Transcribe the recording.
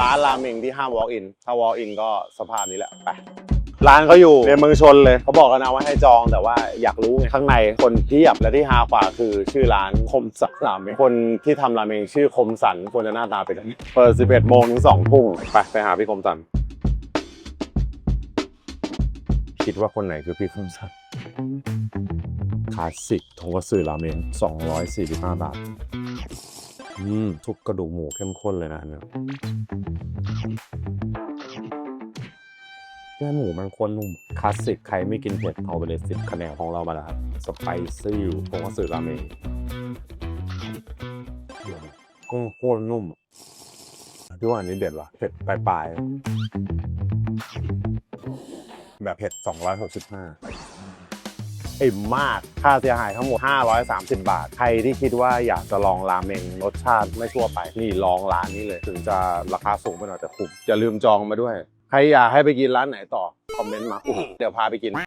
ร้านราเมงที่ห้าม walk in ถ้า walk in ก็สภาพนี้แหละไปร้านเขาอยู่ในเมืองชนเลยเขาบอกกันนะว่าให้จองแต่ว่าอยากรู้ไงข้างในคนเพียบและที่ฮากว่าคือชื่อร้านคมสันราเมงคนที่ทำราเมงชื่อคมสันควรจะหน้าตาเป็นแบบนี้เปิด 11 โมงถึง2ทุ่มไปไปหาพี่คมสัน คิดว่าคนไหนคือพี่คมสันคลาสสิกทงกสึราเมง245 บาท อืมทุกกระดูกหมูเข้มข้นเลยนะเนี่ยแค่หมูมันข้นนุ่มคลาสสิกใครไม่กินเผ็ดเอาไปเลยสิบคะแนนของเรามาแล้วครับสไปซี่ทงกสึราเมงกุ้งโคตรนุ่มพี่ว่าอันนี้เด็ดว่ะเผ็ดปลายๆแบบเผ็ด 265 อิ่มมาก ค่าเสียหายทั้งหมด 530 บาท ใครที่คิดว่าอยากจะลองราเมงรสชาติไม่ทั่วไป นี่ลองร้านนี้เลย ถึงจะราคาสูงไปหน่อยแต่คุ้มอย่าลืมจองมาด้วย ใครอยากให้ไปกินร้านไหนต่อ คอมเมนต์มาอุ๊ยเดี๋ยวพาไปกิน